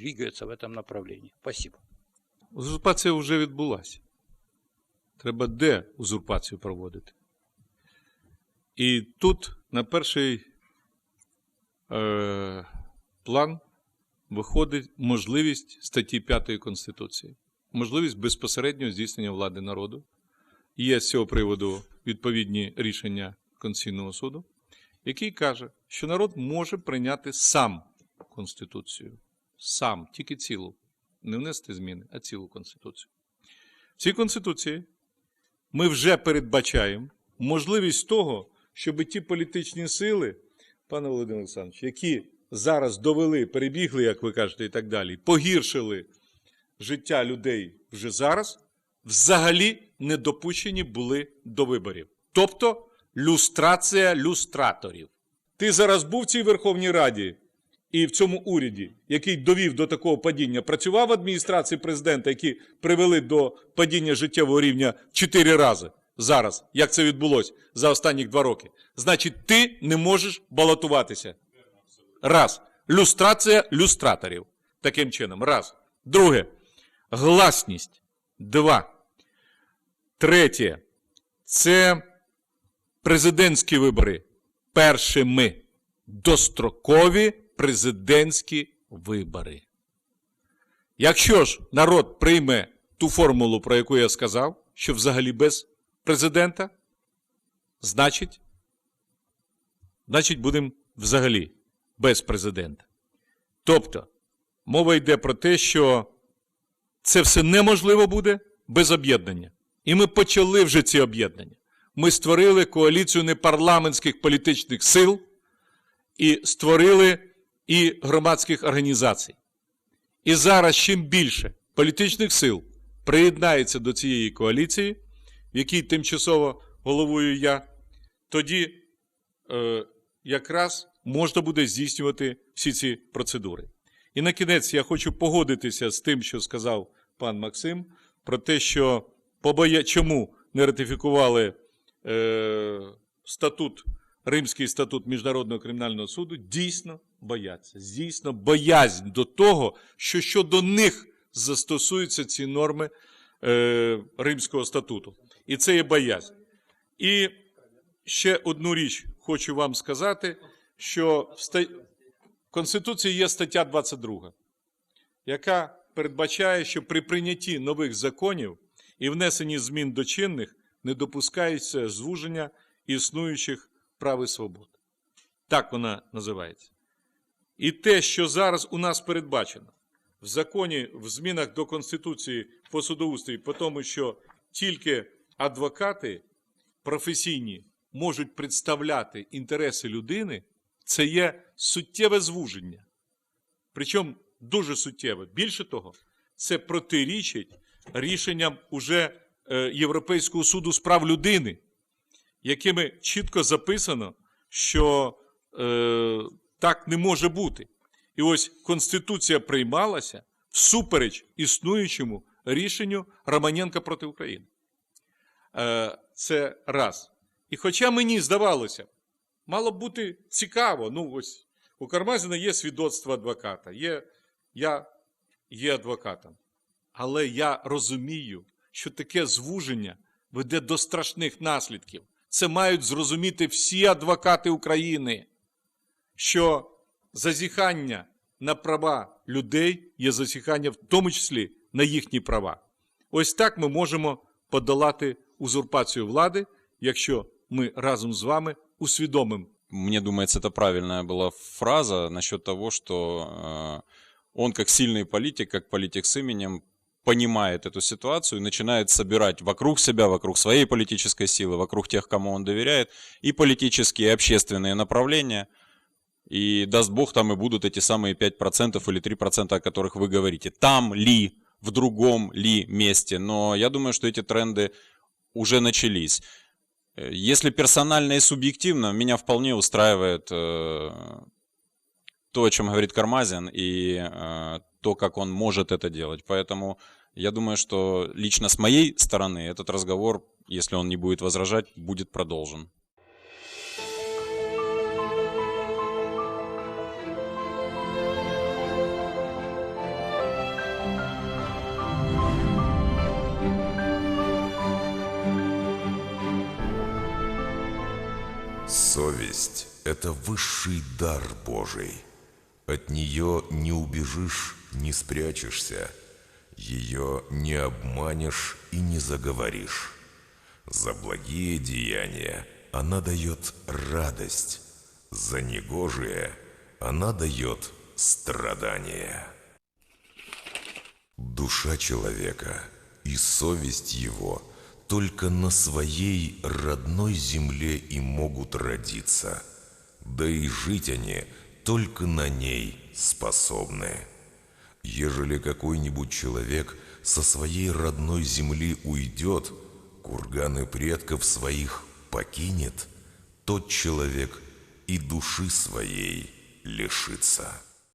двигаются в этом направлении. Спасибо. Узурпація вже відбулася. Треба де узурпацію проводити. І тут на перший е, план виходить можливість статті 5 Конституції, можливість безпосереднього здійснення влади народу. Є з цього приводу відповідні рішення Конституційного суду, який каже, що народ може прийняти сам Конституцію. Сам, тільки цілу. Не внести зміни, а цілу Конституцію. В цій Конституції ми вже передбачаємо можливість того, щоб ті політичні сили, пане Володимир Олександрович, які зараз довели, перебігли, як ви кажете, і так далі, погіршили життя людей вже зараз, взагалі не допущені були до виборів. Тобто люстрація люстраторів. Ти зараз був в цій Верховній Раді і в цьому уряді, який довів до такого падіння, працював в адміністрації президента, які привели до падіння життєвого рівня чотири рази зараз, як це відбулося за останні два роки. Значить, ти не можеш балотуватися. Раз. Люстрація люстраторів. Таким чином. Раз. Друге. Гласність. Два. Третє. Це президентські вибори. Першими. Дострокові президентські вибори. Якщо ж народ прийме ту формулу, про яку я сказав, що взагалі без президента, значить, значить будемо взагалі без президента. Тобто, мова йде про те, що це все неможливо буде без об'єднання. І ми почали вже ці об'єднання. Ми створили коаліцію непарламентських політичних сил і створили і громадських організацій. І зараз чим більше політичних сил приєднається до цієї коаліції, в якій тимчасово головую я, тоді е, якраз можна буде здійснювати всі ці процедури. І на кінець я хочу погодитися з тим, що сказав пан Максим, про те, що побоя... чому не ратифікували е, статут, Римський статут Міжнародного кримінального суду, дійсно бояться. Дійсно боязнь до того, що щодо них застосуються ці норми е, Римського статуту. І це є боязнь. І ще одну річ хочу вам сказати, що в ста... Конституції є стаття 22, яка передбачає, що при прийнятті нових законів і внесенні змін до чинних не допускається звуження існуючих прав і свобод. Так вона називається. І те, що зараз у нас передбачено в законі, в змінах до Конституції по судоустрій, по тому, що тільки адвокати професійні можуть представляти інтереси людини, це є суттєве звуження. Причому дуже суттєве. Більше того, це протирічить рішенням уже е, Європейського суду з прав людини, якими чітко записано, що е, так не може бути. І ось Конституція приймалася всупереч існуючому рішенню Романенка проти України. Е, це раз. І хоча мені здавалося, мало б бути цікаво, ну ось у Кармазіна є свідоцтво адвоката, є, я є адвокатом. Але я розумію, що таке звуження веде до страшних наслідків. Це мають зрозуміти всі адвокати України, що зазіхання на права людей є зазіхання в тому числі на їхні права. Ось так ми можемо подолати узурпацію влади, якщо ми разом з вами усвідомимо. Мне думается, это правильная была фраза насчет того, что э, он как сильный политик, как политик с именем, Понимает эту ситуацию и начинает собирать вокруг себя, вокруг своей политической силы, вокруг тех, кому он доверяет, и политические, и общественные направления. И даст Бог, там и будут эти самые 5% или 3%, о которых вы говорите. Там ли, в другом ли месте. Но я думаю, что эти тренды уже начались. Э, Если персонально и субъективно, меня вполне устраивает э, то, о чем говорит Кармазин, и э, то, как он может это делать. Поэтому я думаю, что лично с моей стороны этот разговор, если он не будет возражать, будет продолжен. Совесть – это высший дар Божий. От нее не убежишь, не спрячешься – ее не обманешь и не заговоришь. За благие деяния она дает радость, за негожие она дает страдания. Душа человека и совесть его только на своей родной земле и могут родиться, да и жить они только на ней способны. Ежели какой-нибудь человек со своей родной земли уйдет, курганы предков своих покинет, тот человек и души своей лишится.